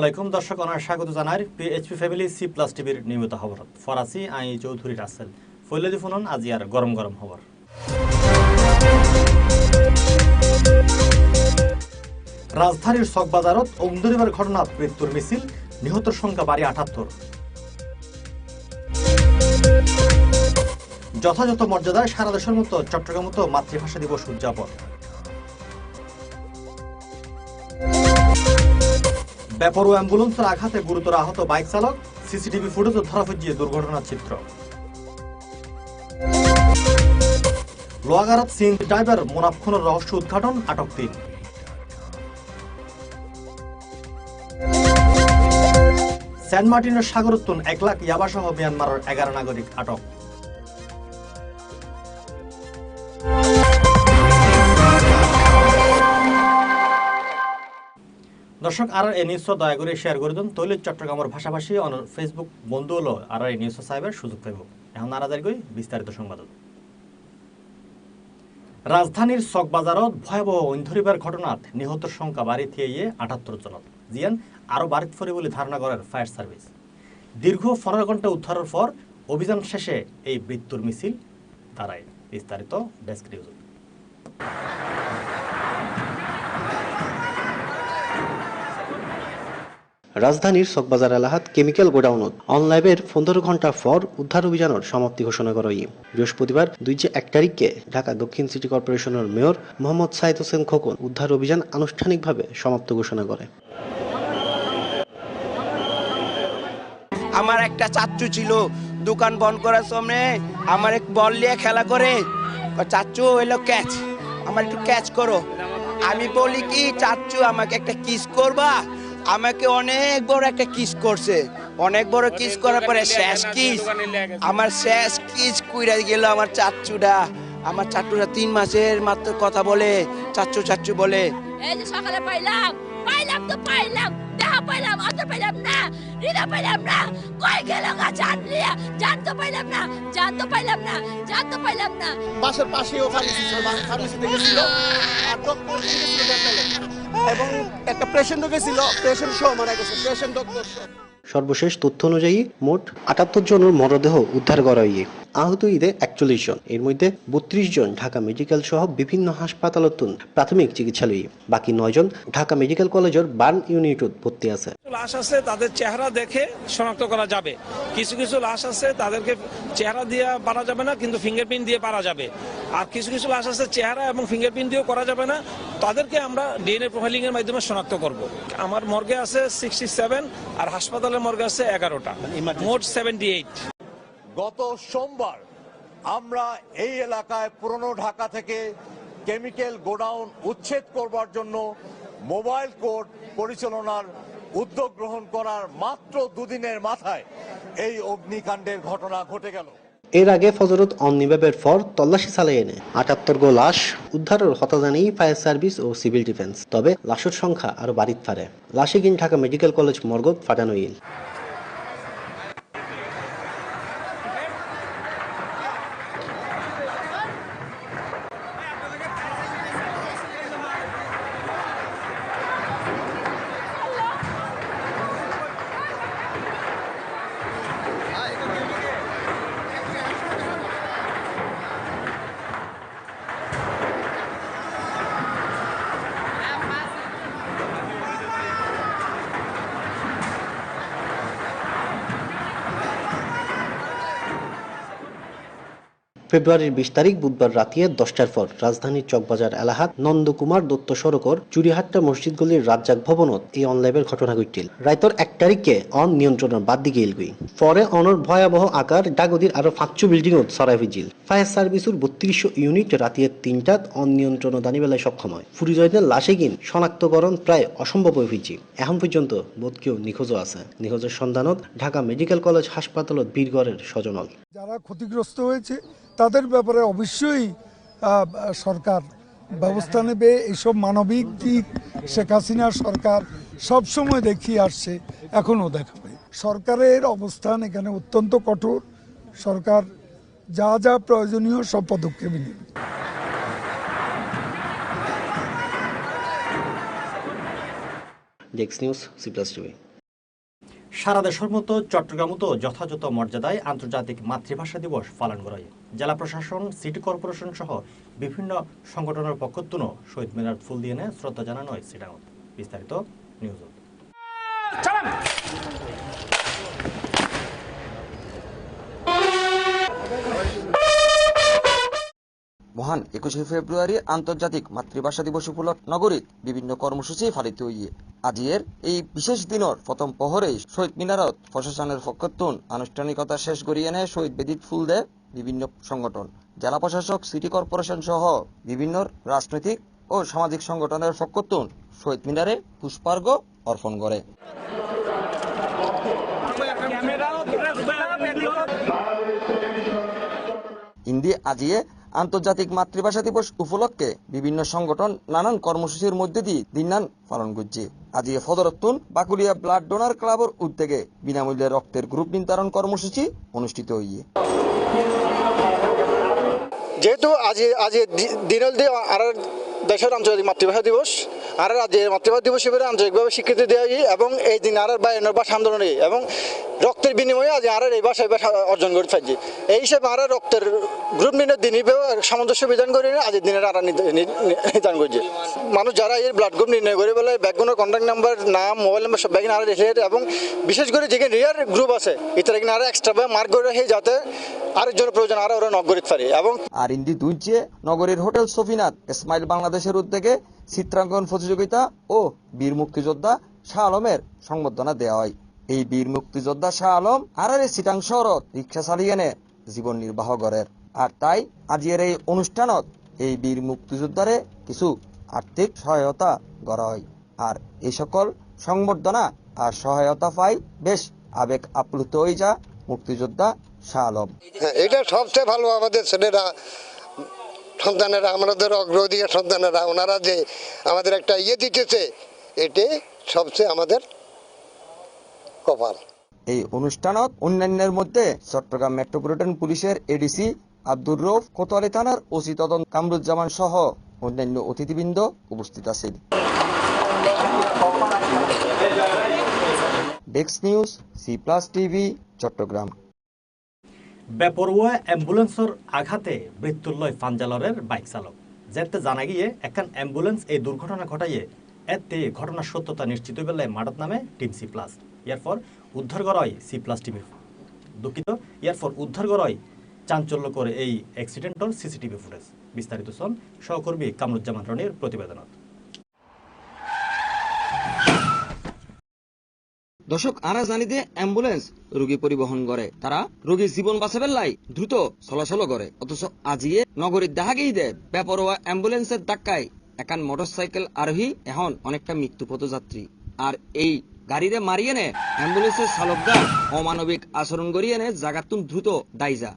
আলাইকুম। দর্শক অনার স্বাগত জানার পিএইচপি ফ্যামিলি সি প্লাস টিভির নিয়মিত খবর। ফরাসি আই চৌধুরী রাসেল ফৈলদি ফোনন, আজি আর গরম গরম খবর। রাজধানীর চকবাজারত অগ্নিবার ঘটনাত মৃত্যুর মিছিল, নিহতের সংখ্যা বাড়ি আটাত্তর। যথাযথ মর্যাদায় সারা দেশের মতো চট্টগ্রামত মাতৃভাষা দিবস উদযাপন। বেপরোয়া অ্যাম্বুলেন্সের আঘাতে গুরুতর আহত বাইক চালক সিসিটিভি ফুটেজে ধরা পড়িয়ে দুর্ঘটনার চিত্র। লোয়াগারাত সিং ড্রাইভার মোনাফ খুনের রহস্য উদ্ঘাটন আটক তিন। সেন্ট মার্টিনের সাগরোত্তন এক লাখ ইয়াবাসহ মিয়ানমারের এগারো নাগরিক আটক। দর্শক আর এই নিউজ দয়া করে শেয়ার করে দিন। তৈল চট্টগ্রামের ভাষাভাষী ফেসবুক বন্ধু হলো আর এই নিউজ সাহেবের সুযোগ পাইব এখন নারাজার গই বিস্তারিত সংবাদ রাজধানীর চকবাজারত ভয়াবহ ঐন্ধরিবার ঘটনাত নিহত সংখ্যা বাড়ি থিয়ে আটাত্তর জনত জিয়ান, আরও বাড়িত ফরে বলে ধারণা করেন ফায়ার সার্ভিস। দীর্ঘ পনেরো ঘণ্টা উদ্ধারের পর অভিযান শেষে এই মৃত্যুর মিছিল দাঁড়ায়। বিস্তারিত ডেস্ক নিউজ। রাজধানীর চকবাজার এলাহাত কেমিক্যাল গোডাউনত। অনলাইভের পনেরো ঘণ্টা পর উদ্ধার অভিযানের সমাপ্তি ঘোষণা করা বৃহস্পতিবার দুই যে এক তারিখকে ঢাকা দক্ষিণ সিটি কর্পোরেশনের মেয়র মোহাম্মদ সাইদ হোসেন খোকন উদ্ধার অভিযান আনুষ্ঠানিকভাবে সমাপ্ত ঘোষণা করে। আমার একটা চাচ্চু ছিল, দোকান বন্ধ করার সময় আমার এক বল নিয়ে খেলা করে। চাচ্চু এলো ক্যাচ। আমার একটু ক্যাচ করো। আমি বলি কি চাচ্চু আমাকে একটা কিস করবা? আমাকে অনেক বড় একটা কিস করছে। অনেক বড় কিস করার পরে শেষ কিস আমার শেষ কিস কুইরা গেল আমার চাচ্চুটা। আমার চাচ্চুটা তিন মাসের মাত্র কথা বলে চাচ্চু চাচ্চু বলে এই যে সকালে পাইলাম পাইলাম তো পাইলাম দেখা পাইলাম অত পাইলাম না হৃদয় পাইলাম না কই গেল গা জান লিয়া জান তো পাইলাম না জান তো পাইলাম না জান তো পাইলাম না। বাসার পাশেও ফার্মেসি ছিল ফার্মেসিতে গেছিল আর ডক্টর এবং একটা পেশেন্টও গেছিল পেশেন্ট সহ মারা গেছে পেশেন্ট ডক্টর সহ। সর্বশেষ তথ্য অনুযায়ী মোট আটাত্তর জনের মরদেহ উদ্ধার করা হয় আহত ঈদে একচল্লিশ জন। এর মধ্যে বত্রিশ জন ঢাকা মেডিকেল সহ বিভিন্ন হাসপাতালত প্রাথমিক চিকিৎসালয়ে। বাকি নয় জন ঢাকা মেডিকেল কলেজের বার্ন ইউনিটত ভর্তি আছে। লাশ আছে, তাদের চেহারা দেখে শনাক্ত করা যাবে। কিছু কিছু লাশ আছে, তাদেরকে চেহারা দিয়ে পারা যাবে না, কিন্তু ফিঙ্গারপ্রিন্ট দিয়ে পারা যাবে। আর কিছু কিছু লাশ আছে, চেহারা এবং ফিঙ্গারপ্রিন্ট দিয়েও করা যাবে না। তাদেরকে আমরা ডিএনএ প্রোফাইলিং এর মাধ্যমে শনাক্ত করব। আমার মর্গে আছে সিক্সটি সেভেন আর হাসপাতালের মর্গে আছে এগারোটা। মোট সেভেন্টি এইট গত সোমবার আমরা এই এলাকায় পুরনো ঢাকা থেকে কেমিক্যাল গোডাউন উচ্ছেদ করবার জন্য মোবাইল কোর্ট পরিচালনার উদ্যোগ গ্রহণ করার মাত্র দুদিনের মাথায় এই অগ্নিকাণ্ডের ঘটনা ঘটে গেল। এর আগে ফজরত অনিবাবের পর তল্লাশি চালিয়ে এনে আটাত্তর গো লাশ উদ্ধারের হতা জানিয়ে ফায়ার সার্ভিস ও সিভিল ডিফেন্স। তবে লাশের সংখ্যা আরও বাড়িত ফারে লাশে গিন ঢাকা মেডিকেল কলেজ মর্গ ফাটানো ইল। ফেব্রুয়ারির বিশ তারিখ বুধবার রাতিয়ে দশটার পর রাজধানীর চকবাজার এলাহাত নন্দকুমার, দত্ত সড়কর চুরিহাট্টা মসজিদ গলির রাজ্জাক ভবনত এই অনলাইভের ঘটনা ঘটিল রাইতর এক তারিখে অন নিয়ন্ত্রণের বাদ দিকে ইলগুই পরে অনর ভয়াবহ আকার, ডাগদির আরও পাঁচশো বিল্ডিং ও সরাই ভিজিল। ফায়ার সার্ভিসের বত্রিশশো ইউনিট রাতিয়ে তিনটাত অনিয়ন্ত্রণ দানিবেলায় সক্ষম হয়। ফুরিজয়দের লাশে গিন শনাক্তকরণ প্রায় অসম্ভব হয়ে ফিজি এখন পর্যন্ত বোধ কেউ নিখোঁজও আছে। নিখোঁজের সন্ধানত ঢাকা মেডিকেল কলেজ হাসপাতালত বীরগড়ের স্বজনল যারা ক্ষতিগ্রস্ত হয়েছে তাদের ব্যাপারে অবশ্যই সরকার ব্যবস্থা নেবে। এইসব মানবিক দিক শেখ হাসিনার সরকার সবসময় দেখিয়ে আসছে এখনও দেখাবে। সরকারের অবস্থান এখানে অত্যন্ত কঠোর। সরকার যা যা প্রয়োজনীয় সব পদক্ষেপ নেবে। ডেক্স নিউজ সি প্লাস টিভি সারা দেশের মতো চট্টগ্রামতো যথাযথ মর্যাদায় আন্তর্জাতিক মাতৃভাষা দিবস পালন করা হয়। জেলা প্রশাসন সিটি কর্পোরেশন সহ বিভিন্ন সংগঠনের পক্ষ তুনো শহীদ মিনার ফুল দিয়ে এনে শ্রদ্ধা জানানো হয় সিটাঙত বিস্তারিত নিউজ মহান একুশে ফেব্রুয়ারি আন্তর্জাতিক মাতৃভাষা দিবস উপলক্ষে নগরীত বিভিন্ন কর্মসূচি পালিত হইয়ে আজিয়ের এই বিশেষ দিনের প্রথম প্রহরেই শহীদ মিনারত প্রশাসনের পক্ষতুন আনুষ্ঠানিকতা শেষ করিয়ে নেয় শহীদ বেদিত ফুল দেয় বিভিন্ন সংগঠন। জেলা প্রশাসক, সিটি কর্পোরেশন সহ বিভিন্ন রাজনৈতিক ও সামাজিক সংগঠনের পক্ষতুন শহীদ মিনারে পুষ্পার্ঘ অর্পণ করে। ইন্দি আজিয়ে আন্তর্জাতিক মাতৃভাষা দিবস উপলক্ষে বিভিন্ন সংগঠন নানান কর্মসূচির মধ্যে দিয়ে দিনান পালন করছে। আজিয়ে ফদরতুন বাকুলিয়া ব্লাড ডোনার ক্লাবের উদ্যোগে বিনামূল্যে রক্তের গ্রুপ নির্ধারণ কর্মসূচি অনুষ্ঠিত হইয়ে। যেহেতু আজ আজ দি- দিনের দিয়ে আর দেশের আন্তর্জাতিক মাতৃভাষা দিবস, আর রাজ্যের মাতৃভাষা দিবস হিসেবে আন্তর্জাতিকভাবে স্বীকৃতি দেওয়া এবং এই দিন আর বায়ানোর ভাষা আন্দোলনে এবং রক্তের বিনিময়ে আজ আর এই ভাষা অর্জন করে থাকি। এই হিসেবে আর রক্তের গ্রুপ নির্ণয় দিন হিসেবে সামঞ্জস্য বিধান করে আজ দিনের আর নির্ধারণ করছে মানুষ যারা এই ব্লাড গ্রুপ নির্ণয় করে বলে ব্যাকগ্রাউন্ডের কন্ট্যাক্ট নাম্বার নাম মোবাইল নাম্বার সব ব্যাগিন আর এবং বিশেষ করে যেখানে রিয়ার গ্রুপ আছে এটা কিনা আর এক্সট্রা মার্ক করে রাখে যাতে আরেকজনের প্রয়োজন আর ওরা নক করতে পারে এবং আর ইন্দি দুইচে নগরীর হোটেল সফিনাথ ইসমাইল বাংলাদেশের উদ্যোগে চিত্রাঙ্কন প্রতিযোগিতা ও বীর মুক্তিযোদ্ধা শাহ আলমের সংবর্ধনা দেওয়া হয়। এই বীর মুক্তিযোদ্ধা শাহ আলম আর সিটাং শহরত রিক্সা চালিয়ে নে জীবন নির্বাহ করের আর তাই আজিয়ের এই অনুষ্ঠানত এই বীর মুক্তিযোদ্ধারে কিছু আর্থিক সহায়তা করা হয়। আর এই সকল সংবর্ধনা আর সহায়তা পাই বেশ আবেগ আপ্লুত হয়ে যা মুক্তিযোদ্ধা শাহ আলম। হ্যাঁ এটা সবচেয়ে ভালো আমাদের ছেলেরা সন্তানেরা, আমাদের অগ্রদিকের সন্তানেরা, ওনারা যে আমাদের একটা ইয়ে দিতেছে, এটি সবচেয়ে আমাদের কপাল। এই অনুষ্ঠানত অন্যান্যের মধ্যে চট্টগ্রাম মেট্রোপলিটন পুলিশের এডিসি আব্দুর রৌফ কোতোয়ালি থানার ওসি তদন্ত কামরুজ্জামান সহ অন্যান্য অতিথিবৃন্দ উপস্থিত আছেন। ডেক্স news, C plus TV, Chattogram. বেপরোয়া অ্যাম্বুলেন্সের আঘাতে মৃত্যুর লয় ফানজালরের বাইক চালক। যেতে জানা গিয়ে একখান অ্যাম্বুলেন্স এই দুর্ঘটনা ঘটাইয়ে এতে ঘটনার সত্যতা নিশ্চিত বেলায় মাডত নামে টিম সি প্লাস। ইয়ারপর উদ্ধার করা সি প্লাস টিভি দুঃখিত, ইয়ারপর উদ্ধার করা চাঞ্চল্য করে এই অ্যাক্সিডেন্টর সিসিটিভি ফুটেজ বিস্তারিত শোন সহকর্মী কামরুজ্জামান রনির প্রতিবেদনত। দর্শক আরা জানিতে অ্যাম্বুলেন্স রোগী পরিবহন করে। তারা রোগীর জীবন বাঁচাবেন লাই দ্রুত চলাচল করে। অথচ আজিয়ে নগরীর দেখা দে দেয় বেপরোয়া অ্যাম্বুলেন্সের ধাক্কায় একান মোটরসাইকেল আরোহী এখন অনেকটা মৃত্যু পথযাত্রী আর এই গাড়িতে মারিয়ে নে অ্যাম্বুলেন্সের চালকরা অমানবিক আচরণ করিয়ে নে জাগাতুন দ্রুত দাইজা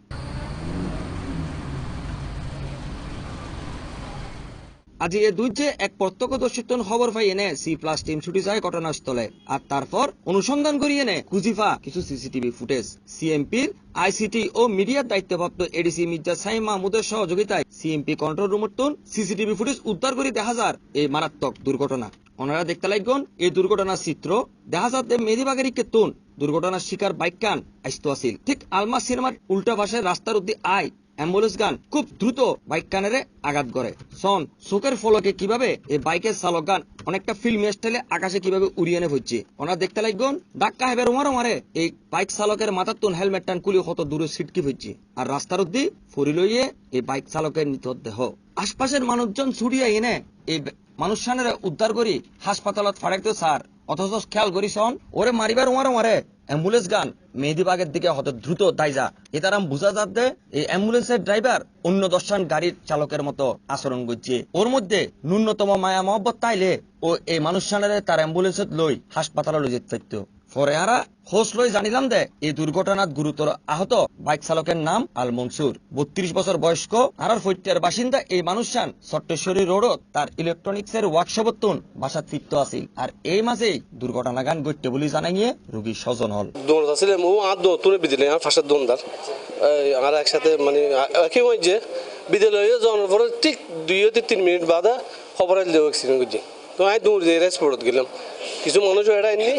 আজি এ দুই যে এক প্রত্যক্ষদর্শীত্বন খবর পাই এনে সি প্লাস টিম ছুটি যায় ঘটনাস্থলে। আর তারপর অনুসন্ধান করি এনে কুজিফা কিছু সিসিটিভি ফুটেজ। সিএমপির আইসিটি ও মিডিয়ার দায়িত্বপ্রাপ্ত এডিসি মির্জা সাই মাহমুদের সহযোগিতায় সিএমপি কন্ট্রোল রুমের তুন সিসিটিভি ফুটেজ উদ্ধার করে দেখা যার এই মারাত্মক দুর্ঘটনা। ওনারা দেখতে লাগবেন এই দুর্ঘটনার চিত্র দেখা যাতে মেদিবাগের তুন দুর্ঘটনার শিকার বাইক কান আইস্ত আছিল ঠিক আলমা সিনেমার উল্টা পাশে রাস্তার উদ্দি আয়। অ্যাম্বুলেন্স গান খুব দ্রুত বাইক কানেরে আঘাত করে। সন চোখের ফলকে কীভাবে এই বাইকের চালক গান অনেকটা ফিল্ম স্টাইলে আকাশে কীভাবে উড়িয়ে এনে হচ্ছে ওনার দেখতে লাগবেন ডাক্কা হেবে রোমারো মারে এই বাইক চালকের মাথার তুন হেলমেট টান কুলি কত দূরে সিটকি হচ্ছে আর রাস্তার অব্দি ফরি লইয়ে এই বাইক চালকের মৃতদেহ আশপাশের মানুষজন ছুটিয়ে এনে এই মানুষজনের উদ্ধার করি, হাসপাতালত ফাড়াইতে স্যার। অথচ খেয়াল করি সন ওরে মারিবার ওমারে মারে অ্যাম্বুলেন্স গান মেহেদিবাগের দিকে হত দ্রুত দাইজা এটার বুঝা যাতে এই অ্যাম্বুলেন্সের ড্রাইভার অন্য দর্শন গাড়ির চালকের মতো আচরণ করছে। ওর মধ্যে ন্যূনতম মায়া মহব্বত তাইলে ও এই মানুষ তার অ্যাম্বুলেন্সত লই হাসপাতালে লই যেতে পারতো পরে আরা হোস লই জানিলাম দে, এই দুর্ঘটনাত গুরুতর আহত বাইক চালকের নাম আল মনসুর। বত্রিশ বছর বয়স্ক, আরার ফৈত্যার বাসিন্দা এই মানুষান চট্টেশ্বরী রোডত তার ইলেকট্রনিক্স এর ওয়ার্কশপত তুন বাসাত ফিরত আছিল। আর এই মাঝেই দুর্ঘটনা গান ঘটতে বলে জানাইয়ে রোগীর স্বজন হল। আসলে আর একসাথে মানে একই যে বিদ্যালয়ে যাওয়ার পরে ঠিক দুই তিন মিনিট বাদা খবর দেওয়া অ্যাক্সিডেন্ট করছি তো আমি দূর দিয়ে রেসপোর্টত গেলাম। কিছু মানুষ এটা এমনি,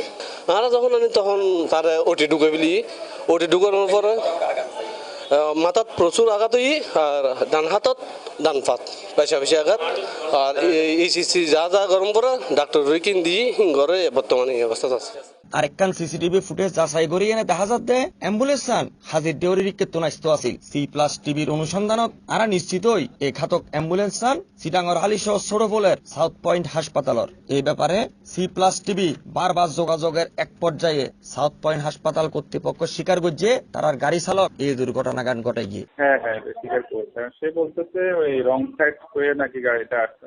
আর যখন আনি তখন তার ওটি ঢুকে ফেলি। ওটি ঢুকানোর পরে মাথাত প্রচুর আঘাত হই, আর ডান হাতত ডান পাত পেশা পেশি আঘাত। আর এই যা যা গরম করে ডাক্তার কিন দিয়ে ঘরে বর্তমানে এই অবস্থা আছে। আরেকখান সিসিটিভি ফুটেজ যাচাই করি এনে দেখা যাতে অ্যাম্বুলেন্স চান হাজির দেওয়ারি রিক্কে তোনাইস্ত আছিল। সি প্লাস টিভির অনুসন্ধানত আরা নিশ্চিতই এই খাতক অ্যাম্বুলেন্স চান চিটাঙর হালিশহ সরফলের সাউথ পয়েন্ট হাসপাতালর। এই ব্যাপারে সি প্লাস টিভি বারবার যোগাযোগের এক পর্যায়ে সাউথ পয়েন্ট হাসপাতাল কর্তৃপক্ষ স্বীকার করছে তারার গাড়ি চালক এই দুর্ঘটনা গান ঘটে গিয়ে। হ্যাঁ হ্যাঁ স্বীকার করছে। সে বলতেছে ওই রং সাইড হয়ে নাকি গাড়িটা আসছে।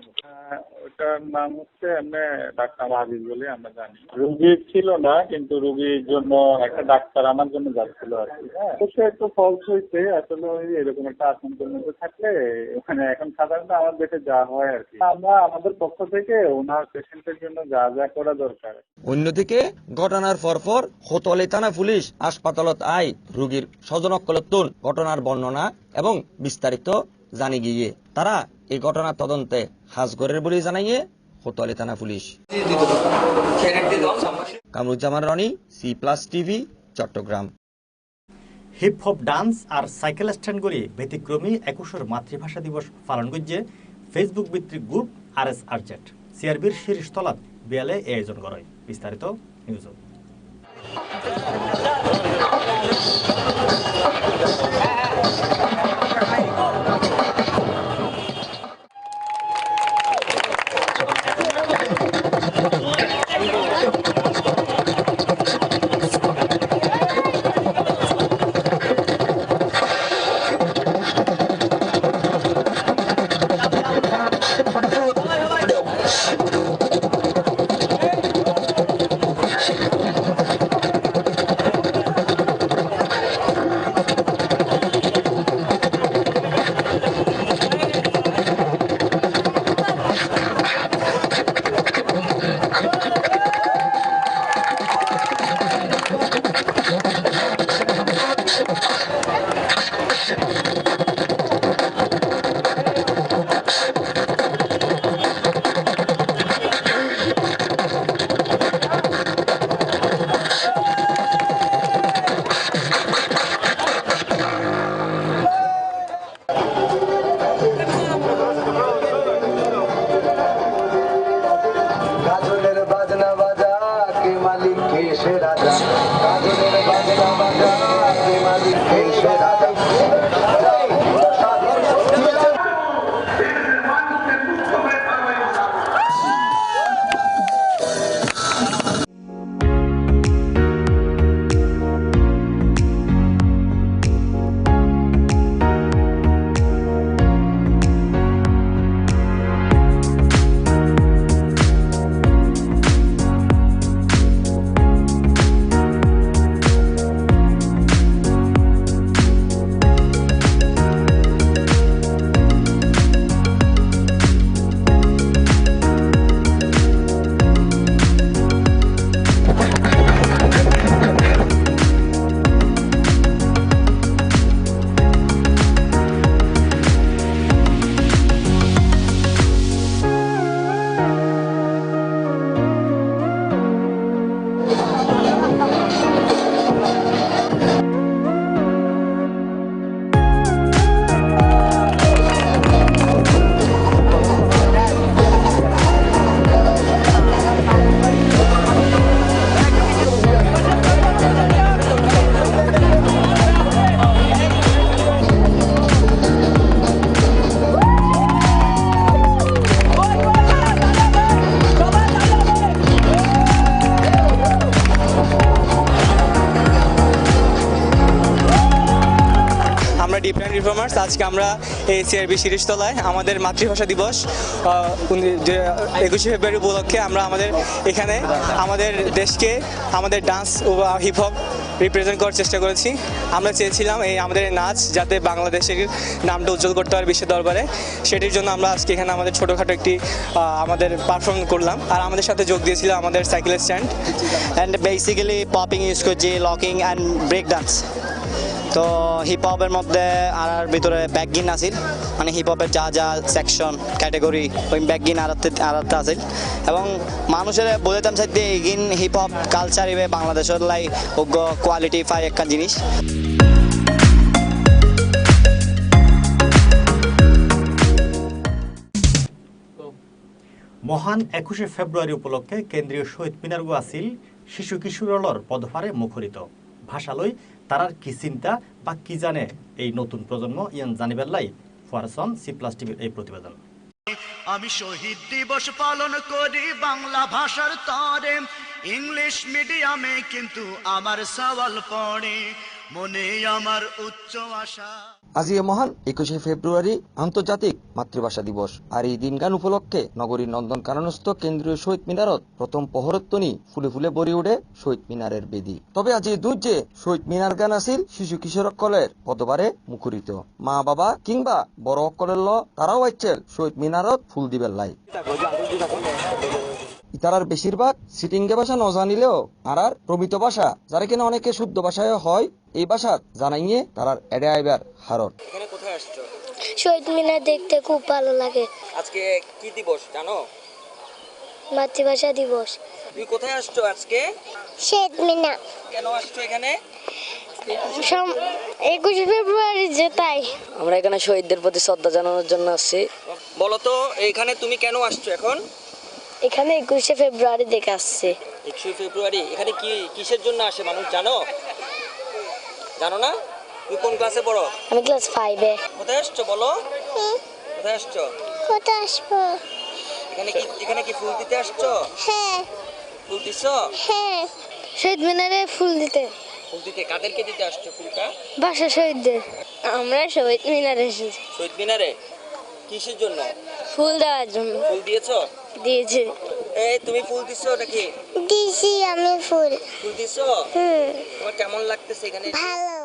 ওটার নাম হচ্ছে এমনি ডাক্তার আজিজ বলে আমরা জানি। রুগী ছিল না কিন্তু রুগীর জন্য একটা ডাক্তার আমার জন্য যাচ্ছিল আর কি হ্যাঁ। তো সে একটু ফলস হয়েছে আসলে ওই এরকম একটা আতঙ্কের মধ্যে থাকলে মানে এখন সাধারণত আমার দেশে যা হয় আর কি। আমরা আমাদের পক্ষ থেকে ওনার পেশেন্টের জন্য যা যা করা দরকার। অন্যদিকে ঘটনার পরপর হোতলে থানা পুলিশ হাসপাতালত আই রোগীর স্বজনকলতুন ঘটনার বর্ণনা এবং বিস্তারিত জানি গিয়ে তারা এই ঘটনার তদন্তে হাজগরের বলে জানাইয়ে হোতলে থানা police. Kamruzzaman Rony C plus TV Chattogram. Hip hop dance আর সাইকেল স্ট্যান্ডগুলি ব্যতিক্রমী একুশের মাতৃভাষা দিবস পালন করছে ফেসবুক ভিত্তিক গ্রুপ আর এস আরজেট সিআরবির শীর্ষতলাত বিয়ালে এই আয়োজন করে। বিস্তারিত নিউজ মালিক কে সে রাজা? কাজলের বাজনা বাজা মালিক কে সে রাজা? আজকে আমরা এই সিআরবি শিরিষতলায় আমাদের মাতৃভাষা দিবস একুশে ফেব্রুয়ারি উপলক্ষে আমরা আমাদের এখানে আমাদের দেশকে আমাদের ডান্স ও হিপ হপ রিপ্রেজেন্ট করার চেষ্টা করেছি। আমরা চেয়েছিলাম এই আমাদের নাচ যাতে বাংলাদেশের নামটা উজ্জ্বল করতে পারে বিশ্বের দরবারে। সেটির জন্য আমরা আজকে এখানে আমাদের ছোটোখাটো একটি আমাদের পারফর্ম করলাম। আর আমাদের সাথে যোগ দিয়েছিল আমাদের cycle stand and basically popping is locking and break dance. তো হিপ হপের মধ্যে আর ভিতরে ব্যাকগিন আছিল। মানে হিপ হপের যা যা সেকশন ক্যাটাগরি ওই ব্যাকগিন আর আর আছিল। এবং মানুষের বোঝাতাম চাইতে এগিন হিপ হপ কালচার ইবে বাংলাদেশের লাই অজ্ঞ কোয়ালিটি ফাই একটা জিনিস। মহান একুশে ফেব্রুয়ারি উপলক্ষে কেন্দ্রীয় শহীদ মিনারগু আসিল শিশু কিশোরলর পদভারে মুখরিত। ভাষালয় তারার কি চিন্তা বা কি জানে এই নতুন প্রজন্ম? ইয়ান জানিবার লাই ফরাসন সি প্লাস টিভির এই প্রতিবেদন। আমি শহীদ দিবস পালন করি বাংলা ভাষার তরে। ইংলিশ মিডিয়ামে কিন্তু আমার সওয়াল পড়ে। মনে আমার উচ্চ আশা। আজি এ মহান একুশে ফেব্রুয়ারি আন্তর্জাতিক মাতৃভাষা দিবস। আর এই দিনগান উপলক্ষে নগরীর নন্দন কাননস্থ কেন্দ্রীয় শহীদ মিনারত প্রথম পহরত্বনি ফুলে ফুলে ভরি উঠে শহীদ মিনারের বেদি। তবে আজ আজি দুর্যে শহীদ মিনার গান আছিল শিশু কিশোর কিশোরকলের পদবারে মুখরিত। মা বাবা কিংবা বড় অকলের ল, তারাও আইছেল শহীদ মিনারত ফুল দিবেন লাই। ইতারার বেশিরভাগ সিটিংগে ভাষা ন জানিলেও আর আর প্রমিত ভাষা, যারা কিনা অনেকে শুদ্ধ ভাষায় হয় এই ভাষা জানাইয়ে তারার এড়ে আইবার হারত এখানে কোথায় আসছো? শহীদ মিনার দেখতে খুব ভালো লাগে। আজকে কি দিবস জানো? মাতৃভাষা দিবস। তুমি কোথায় আসছো আজকে? শহীদ মিনার। কেন আসছো এখানে? একুশে ফেব্রুয়ারি যে তাই আমরা এখানে শহীদদের প্রতি শ্রদ্ধা জানানোর জন্য আসছি। বলো তো এখানে তুমি কেন আসছো এখন? এখানে একুশে ফেব্রুয়ারি দেখে আসছে। একুশে ফেব্রুয়ারি এখানে কি কিসের জন্য আসে মানুষ জানো? জানো না? তুমি কোন ক্লাসে পড়ো? আমি ক্লাস ফাইভে কোথায় আসছো বলো? কোথায় আসছো? কোথায় আসব? এখানে কি এখানে কি ফুল দিতে আসছো? হ্যাঁ। ফুল দিছো? হ্যাঁ। শহীদ মিনারে ফুল দিতে। ফুল দিতে কাদেরকে দিতে আসছো ফুলটা? বাসা শহীদদের। আমরা শহীদ মিনারে এসেছি। শহীদ মিনারে? কিসের জন্য? ফুল দেওয়ার জন্য। ফুল দিয়েছ? দিয়েছে। এই তুমি ফুল দিছো নাকি? দিছি আমি ফুল। ফুল দিছো? হুম। তোমার কেমন লাগতেছে এখানে? ভালো।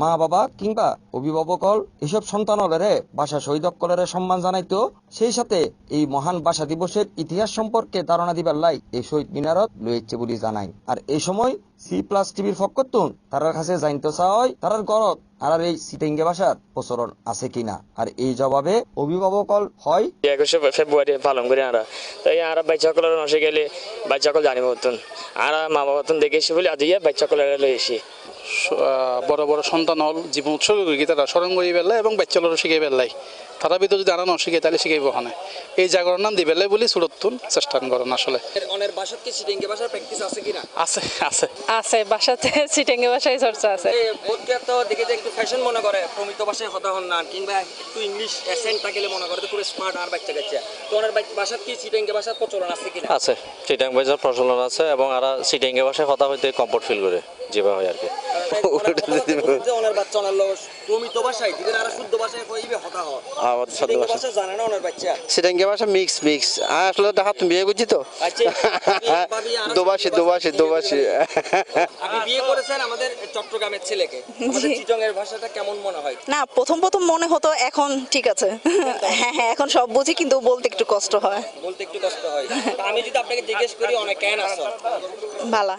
মা বাবা কিংবা অভিভাবক এসব সন্তানলেরে ভাষা শহীদ অক্কলের সম্মান জানাইতো। সেই সাথে এই মহান ভাষা দিবসের ইতিহাস সম্পর্কে ধারণা দিবার লাই এই শহীদ মিনারত লইছে বলে জানাই। আর এই সময় সি প্লাস টিভির ফকতুন তারার কাছে জানতে চাওয়াই তারার গরত আর এই সিটেঙ্গে ভাষার প্রচলন আছে কিনা? আর এই জবাবে অভিভাবক হয় একুশে ফেব্রুয়ারি পালন করি আমরা। তাই আর বাচ্চা সকলের নসে গেলে বাচ্চা সকল জানিব মতন আর মা বাবা তখন দেখে এসে বলে, আজ বাচ্চা সকলের লই এসি বড় বড় সন্তান হল, জীবন উৎসর্গ করি তারা স্মরণ করি বেলায় এবং ব্যাচেলরও শিখে পেলাই তারা ভিতরে যদি আনা নশিখে তাহলে শিখাইব ওখানে। এই জাগরণ নাম দি পেলাই বলি সুরতুন চেষ্টা করেন আসলে। অনের ভাষাত কি সিটেঙ্গে ভাষার প্র্যাকটিস আছে কিনা? আছে আছে। আছে বাসাতে সিটেঙ্গে বাসায় চর্চা আছে। বোধকে তো দেখে যে একটু ফ্যাশন মনে করে প্রমিত ভাষায় কথা হন না কিংবা একটু ইংলিশ অ্যাসেন্ট থাকলে মনে করে তো পুরো স্মার্ট আর বাচ্চা কাচ্চা। তো ওনার ভাষাত কি সিটেঙ্গে ভাষার প্রচলন আছে কিনা? আছে বাজার প্রচলন আছে এবং আর সিটেঙ্গে ভাষায় কথা হইতে কমফোর্ট ফিল করে যেভাবে হয় আর কি। ওনার বাচ্চা ওনার লোক প্রমিত ভাষায় দিকে আর শুদ্ধ ভাষায় কইবে কথা হয়। আমাদের ভাষা ভাষা জানে না ওনার বাচ্চা। সিটাঙ্গে ভাষা মিক্স মিক্স আসলে বিয়ে করছি তো। আচ্ছা ভাবি আর দোবাসী দোবাসী দোবাসী আপনি বিয়ে করেছেন আমাদের চট্টগ্রামের ছেলেকে। আমাদের চিটংয়ের ভাষাটা কেমন মনে হয়? না প্রথম প্রথম মনে হতো এখন ঠিক আছে। হ্যাঁ হ্যাঁ এখন সব বুঝি কিন্তু বলতে একটু কষ্ট হয়। বলতে একটু কষ্ট হয়। আমি যদি আপনাকে জিজ্ঞেস করি অনেক কেন আসো ভালা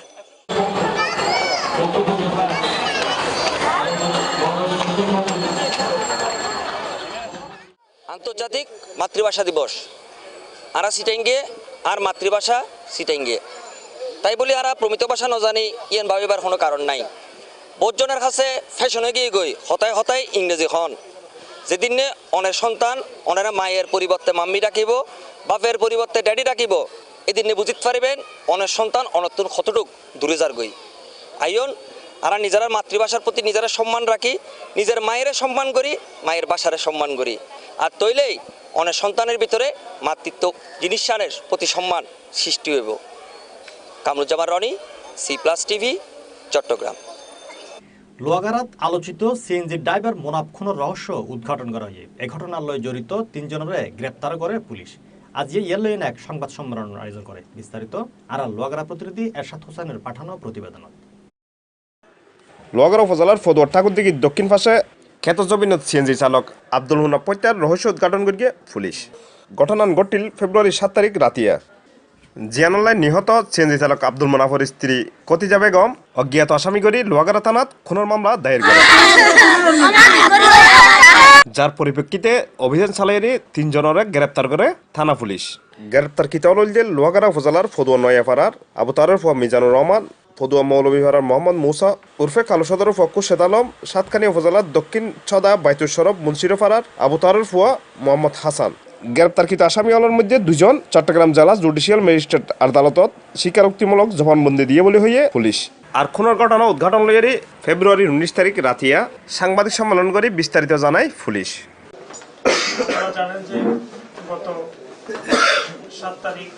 আন্তর্জাতিক মাতৃভাষা দিবস। আরা সিটেঙ্গে আর মাতৃভাষা সিটেঙ্গে তাই বলি আরা প্রমিত ভাষা ন জানি, ইয়ান ভাবিবার কোনো কারণ নাই। বহুজনের কাছে ফ্যাশনে গিয়ে গই হতায় হতায় ইংরেজি হন। যেদিনে অনের সন্তান, অনেরা মায়ের পরিবর্তে মাম্মি ডাকিব, বাপের পরিবর্তে ড্যাডি ডাকিব, এদিনে বুঝিতে পারিবেন, অনের সন্তান অনতুন কতটুক দূরে যার গই। আইন আর নিজের মাতৃভাষার প্রতি নিজেরা সম্মান রাখি, নিজের মায়ের সম্মান করি, মায়ের ভাষারে সম্মান করি। আর তৈলেই অনেক সন্তানের ভিতরে মাতৃত্ব জিনিসানের প্রতি সম্মান সৃষ্টি হইব। Kamruzzaman Rony C plus TV Chattogram. লোয়াগারাত আলোচিত সিএনজি ড্রাইভার মোনাব খুনের রহস্য উদ্ঘাটন করা হয়। এই ঘটনার লয় জড়িত তিনজনের গ্রেপ্তার করে পুলিশ। আজ ইয়েলইন এক সংবাদ সম্মেলন আয়োজন করে। বিস্তারিত আর লোয়াগারা প্রতিনিধি এরশাদ হোসেনের পাঠানো প্রতিবেদন লোয়াগড়া উপজেলার ফদুয়ার ঠাকুরদিঘি দক্ষিণ পাশে খ্যাত জমিনত সিএনজি চালক আব্দুল হুনা পৈতার রহস্য উদ্ঘাটন করিয়ে পুলিশ ঘটনান ঘটিল ফেব্রুয়ারি সাত তারিখ রাতিয়া জিয়ানুল্লাহ নিহত সিএনজি চালক আব্দুল মোনাফর স্ত্রী কতিজা বেগম অজ্ঞাত আসামি করে লোহাগাড়া থানাত খুনের মামলা দায়ের করে যার পরিপ্রেক্ষিতে অভিযান চালিয়ে তিনজনের গ্রেপ্তার করে থানা পুলিশ গ্রেপ্তার হল যে লোহাগাড়া উপজেলার ফদুয়া নয়াপাড়ার আবতারের ফ মিজানুর রহমান ফদুয়া মৌলভীপাড়ার মোহাম্মদ মুসা উর্ফে কালো সদরের ফক্কু শেদ আলম সাতখানি উপজেলার দক্ষিণ ছদা বাইতুর সরব মুন্সিরপাড়ার আবতারের ফুয়া মোহাম্মদ হাসান। গ্রেপ্তারকৃত আসামি হলের মধ্যে দুজন চট্টগ্রাম জেলা জুডিশিয়াল ম্যাজিস্ট্রেট আদালতত স্বীকারোক্তিমূলক জবানবন্দি দিয়ে বলে হইয়ে পুলিশ। আর খুনের ঘটনা উদ্ঘাটন লইয়ারি ফেব্রুয়ারির উনিশ তারিখ রাতিয়া সাংবাদিক সম্মেলন করে বিস্তারিত জানায় পুলিশ। জানেন যে গত সাত তারিখ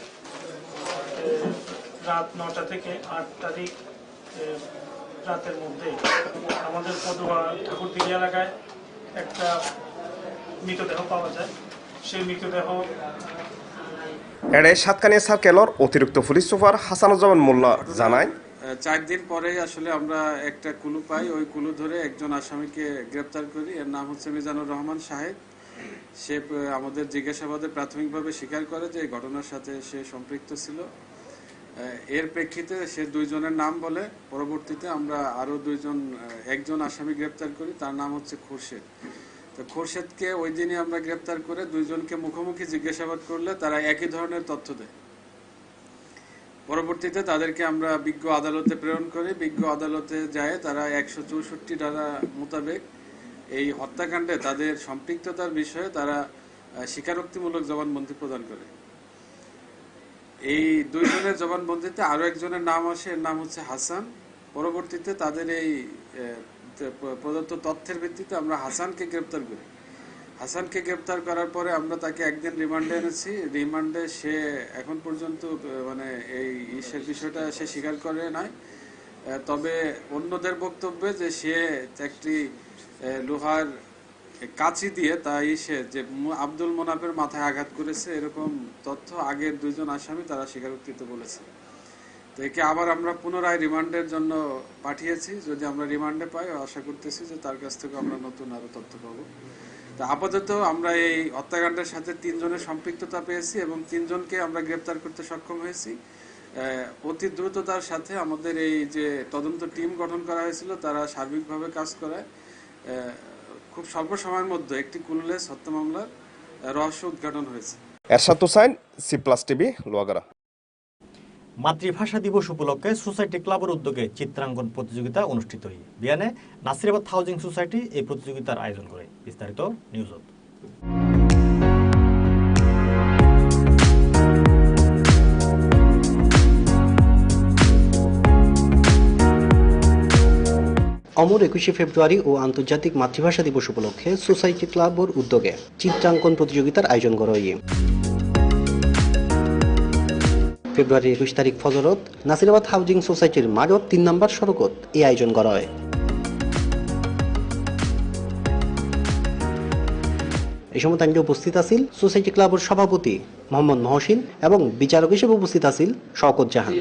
রাত নটা থেকে আট তারিখ রাতের মধ্যে আমাদের পদুয়া ঠাকুরদিঘি এলাকায় একটা মৃতদেহ পাওয়া যায়। সেই মৃতদেহ এড়ে সাতকানিয়া সার্কেলর অতিরিক্ত পুলিশ সুপার হাসানুজ্জামান মোল্লা জানায় চার দিন পরে আসলে আমরা একটা কুলু পাই। ওই কুলু ধরে একজন আসামিকে গ্রেপ্তার করি। এর নাম হচ্ছে মিজানুর রহমান সাহেব। সে আমাদের জিজ্ঞাসাবাদে প্রাথমিকভাবে স্বীকার করে যে এই ঘটনার সাথে সে সম্পৃক্ত ছিল। এর প্রেক্ষিতে সে দুইজনের নাম বলে। পরবর্তীতে আমরা আরও দুইজন একজন আসামি গ্রেপ্তার করি, তার নাম হচ্ছে খুরশেদ। তো খোরশেদকে ওই দিনই আমরা গ্রেপ্তার করে দুইজনকে মুখোমুখি জিজ্ঞাসাবাদ করলে তারা একই ধরনের তথ্য দেয়। পরবর্তীতে তাদেরকে আমরা বিজ্ঞ আদালতে প্রেরণ করি। বিজ্ঞ আদালতে যায়, তারা একশো চৌষট্টি ধারা মোতাবেক এই হত্যাকাণ্ডে তাদের সম্পৃক্ততার বিষয়ে তারা স্বীকারোক্তিমূলক জবানবন্দি প্রদান করে। এই দুইজনের জবানবন্দিতে আরও একজনের নাম আসে, এর নাম হচ্ছে হাসান। পরবর্তীতে তাদের এই প্রদত্ত তথ্যের ভিত্তিতে আমরা হাসানকে গ্রেপ্তার করি। হাসানকে গ্রেপ্তার করার পরে আমরা তাকে একদিন রিমান্ডে এনেছি। রিমান্ডে সে এখন পর্যন্ত মানে এই ইসের বিষয়টা সে স্বীকার করে নাই। তবে অন্যদের বক্তব্যে যে সে একটি লোহার কাঁচি দিয়ে তা ইসে যে আব্দুল মোনাফের মাথায় আঘাত করেছে, এরকম তথ্য আগের দুইজন আসামি তারা স্বীকারোক্তিতে বলেছে। তো একে আবার আমরা পুনরায় রিমান্ডের জন্য পাঠিয়েছি। যদি আমরা রিমান্ডে পাই, আশা করতেছি যে তার কাছ থেকে আমরা নতুন আরও তথ্য পাবো। তো আপাতত আমরা এই হত্যাকাণ্ডের সাথে তিনজনের সম্পৃক্ততা পেয়েছি এবং তিনজনকে আমরা গ্রেপ্তার করতে সক্ষম হয়েছি। অতি দ্রুততার সাথে আমাদের এই যে তদন্ত টিম গঠন করা হয়েছিল, তারা সার্বিকভাবে কাজ করায়। খুব স্বল্প সময়ের মধ্যে একটি কুললেস হত্যা মামলার রহস্য উদ্ঘাটন হয়েছে। Ershad Hossain C plus TV Lohagara. মাতৃভাষা দিবস উপলক্ষে সোসাইটি ক্লাবের উদ্যোগে চিত্রাঙ্কন প্রতিযোগিতা অনুষ্ঠিত হয়। বিয়ানে নাসিরাবাদ হাউজিং সোসাইটি এই প্রতিযোগিতার আয়োজন করে। বিস্তারিত নিউজত অমর একুশে ফেব্রুয়ারি ও আন্তর্জাতিক মাতৃভাষা দিবস উপলক্ষে সোসাইটি ক্লাবর উদ্যোগে চিত্রাঙ্কন প্রতিযোগিতার আয়োজন করা হয়। ফেব্রুয়ারি একুশ তারিখ ফজরত নাসিরাবাদ হাউজিং সোসাইটির মারত তিন নম্বর সড়কত এই আয়োজন করা হয়। এই সময় তাঙ্গে উপস্থিত আছিল সোসাইটি ক্লাবের সভাপতি মোহাম্মদ মহসিন এবং বিচারক হিসেবে উপস্থিত আছিল শওকত জাহান।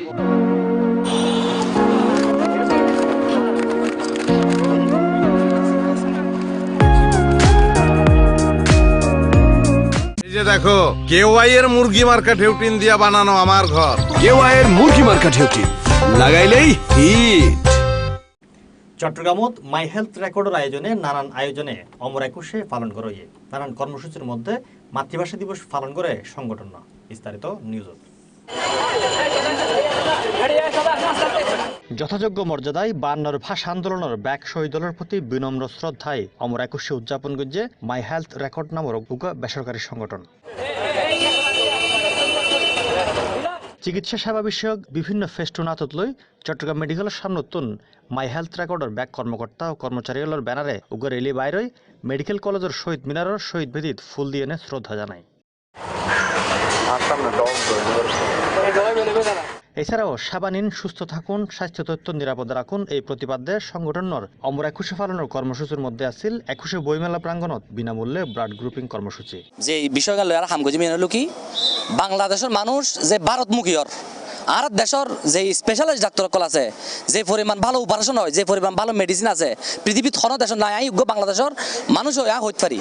দেখো কেওয়াই এর মুরগি মার্কা ঢেউটিন দিয়া বানানো আমার ঘর। কেওয়াইয়ের মুরগি মার্কা ঢেউটিন লাগাইলেই হিট। চট্টগ্রামত মাই হেলথ রেকর্ডের আয়োজনে নানান আয়োজনে অমর একুশে পালন করা হয় নানান কর্মসূচির মধ্যে মাতৃভাষা দিবস পালন করে সংগঠন বিস্তারিত নিউজত যথাযোগ্য মর্যাদায় বান্নর ভাষা আন্দোলনের ব্যাক শহীদলের প্রতি বিনম্র শ্রদ্ধায় অমর একুশে উদযাপন করছে মাই হেলথ রেকর্ড নামক উগ্র বেসরকারি সংগঠন। চিকিৎসা সেবা বিষয়ক বিভিন্ন ফেস্টুন আতত লৈ চট্টগ্রাম মেডিকেলের সামনতুন মাই হেলথ রেকর্ডের ব্যাক কর্মকর্তা ও কর্মচারীগুলোর ব্যানারে উগ্র রেলি বাইরই মেডিকেল কলেজের শহীদ মিনারের শহীদ বেদিত ফুল দিয়ে এনে শ্রদ্ধা জানায়। এছাড়াও সেবা নিন সুস্থ থাকুন স্বাস্থ্য তথ্য নিরাপদ রাখুন, এই প্রতিপাদ্যে সংগঠনের অমর একুশে পালনের কর্মসূচির মধ্যে আছিল একুশে বইমেলা প্রাঙ্গণত, বিনামূল্যে ব্লাড গ্রুপিং কর্মসূচি। যে বিষয়গাল আর হামগজি মেনে কি? বাংলাদেশের মানুষ যে ভারতমুখীয়র, আর দেশের যে স্পেশালিস্ট ডাক্তার সকল আছে, যে পরিমাণ ভালো অপারেশন হয়, যে পরিমাণ ভালো মেডিসিন আছে, পৃথিবীত কোনো দেশের নাই বাংলাদেশের মানুষ হইয়া হইতে পারি।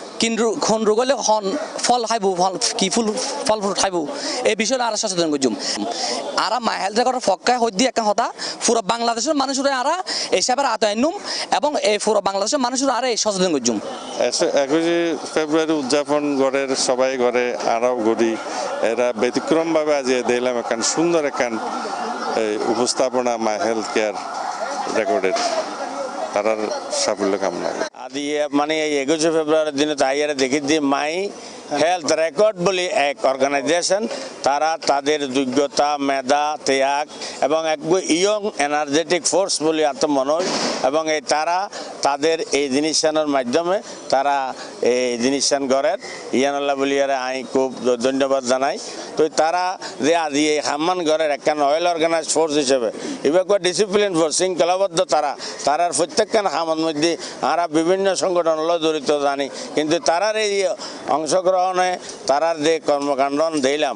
কিন রো- কোন রোগ হলে খন ফল খাইব, ফল কি ফুল, ফল ফ্রুট খাইব, এই বিষয়ে আর সচেতন আর মাই হেলথ রেকর্ডের ফক্কায় হইদি একটা কথা পুরো বাংলাদেশের মানুষের আর এইসবের আত আইনুম এবং এই পুরো বাংলাদেশের মানুষের আর সচেতন করছুম একুশে ফেব্রুয়ারি উদযাপন করে সবাই করে আরাও করি এরা ব্যতিক্রমভাবে আজ দিলাম একখান সুন্দর একখান, এই উপস্থাপনা মাই হেলথ কেয়ার রেকর্ডের তারার সাফল্য কামনা। আদি মানে এই একুশে ফেব্রুয়ারির দিনে তাইয়ারে দেখি দিয়ে মাই হেলথ রেকর্ড বলি এক অর্গানাইজেশন তারা তাদের যোগ্যতা, মেধা, ত্যাগ এবং এক ইয়ং এনার্জেটিক ফোর্স বলি আত্ম মনে হয় এবং এই তারা তাদের এই জিনিসানোর মাধ্যমে তারা এই জিনিসান করেন ইয়ানাল্লাহ বলিয়ারে আই খুব ধন্যবাদ জানাই। তো তারা যে আজি এই হাম্মান ঘরের একখান অয়েল অর্গানাইজ ফোর্স হিসেবে এবার ডিসিপ্লিন ফোর্স শৃঙ্খলাবদ্ধ তারা, তারার প্রত্যেকখান হামন মধ্যে আমরা বিভিন্ন সংগঠন জড়িত জানি, কিন্তু তারার এই অংশগ্রহণে তারার যে কর্মকাণ্ড দিলাম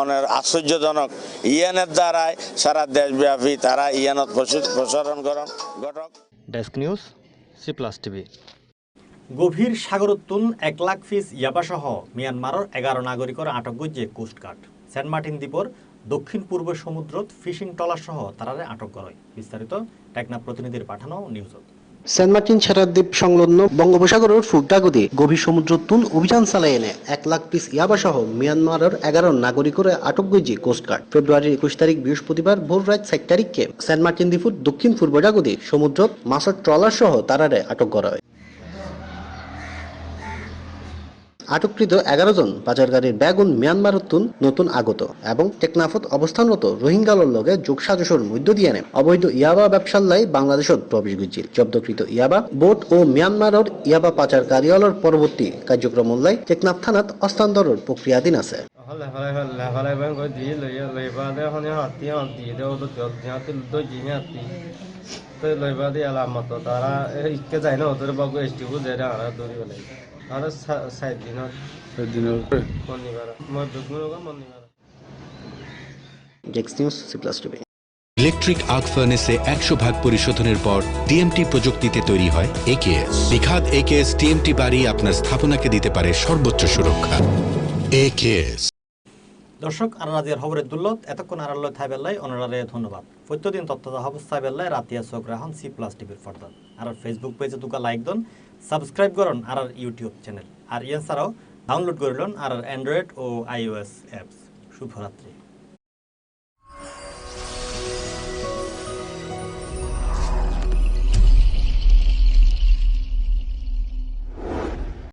অনেক আশ্চর্যজনক। ইয়ানের দ্বারাই সারা দেশব্যাপী তারা ইয়ানত প্রসারণ করন। ঘটক desk news C plus TV. গভীর সাগরোত্তুন এক লাখ পিস ইয়াবাসহ মিয়ানমারের এগারো নাগরিকের আটক গজ্জে কোস্টগার্ড সেন্ট মার্টিন দ্বীপর দক্ষিণ পূর্ব সমুদ্রত ফিশিং ট্রলার সহ তারারে আটক করে বিস্তারিত টেকনা প্রতিনিধির পাঠানো নিউজত। সেন্ট মার্টিন দ্বীপ সংলগ্ন বঙ্গোপসাগরের ফুটডাগদি গভীর সমুদ্র তুন অভিযান চালায় এনে এক লাখ পিস ইয়াবা সহ মিয়ানমারের এগারো নাগরিকের আটক গইজি কোস্টগার্ড ফেব্রুয়ারির একুশ তারিখ বৃহস্পতিবার ভোর রাত সাত তারিখকে সেন্ট মার্টিন দ্বীপুর দক্ষিণ পূর্ব সমুদ্র মাছের ট্রলার সহ তারারে আটক করা হয়। আটককৃত এগারো জন পাচারকারীর ব্যাগুন মিয়ানমার তুন নতুন আগত এবং টেকনাফত অবস্থানরত রোহিঙ্গালর লগে যোগসাজসর মধ্য দিয়ে অবৈধ ইয়াবা ব্যবসার লাই বাংলাদেশত প্রবেশ গুজিল জব্দকৃত ইয়াবা বোট ও মিয়ানমারের ইয়াবা পাচার কার্যালয়ের পরবর্তী কার্যক্রম লাই টেকনাফ থানাত হস্তান্তরের প্রক্রিয়াধীন আছে। ডেক্স news C plus TV electric arc ফার্নেসে একশো ভাগ পরিশোধনের পর টিএমটি প্রযুক্তিতে তৈরি হয় একেএস বিখাত একেএস টিএমটি বাড়ি আপনার স্থাপনাকে দিতে পারে সর্বোচ্চ সুরক্ষা। একেএস দর্শক আর রাজিয়ার খবরের দুল্লত এতক্ষণ আড়াল্য থাই বেল্লাই অনারারে ধন্যবাদ। প্রত্যেকদিন তথ্য অবস্থায় বেল্লাই রাতিয়া চোখ রাহন সি প্লাস টিভির ফর্দান আর ফেসবুক পেজে দুকা লাইক দন। সাবস্ক্রাইব করুন আর ইউটিউব চ্যানেল। আর ইয়ান ছাড়াও ডাউনলোড করে লন আর অ্যান্ড্রয়েড ও আইওএস অ্যাপস। শুভরাত্রি।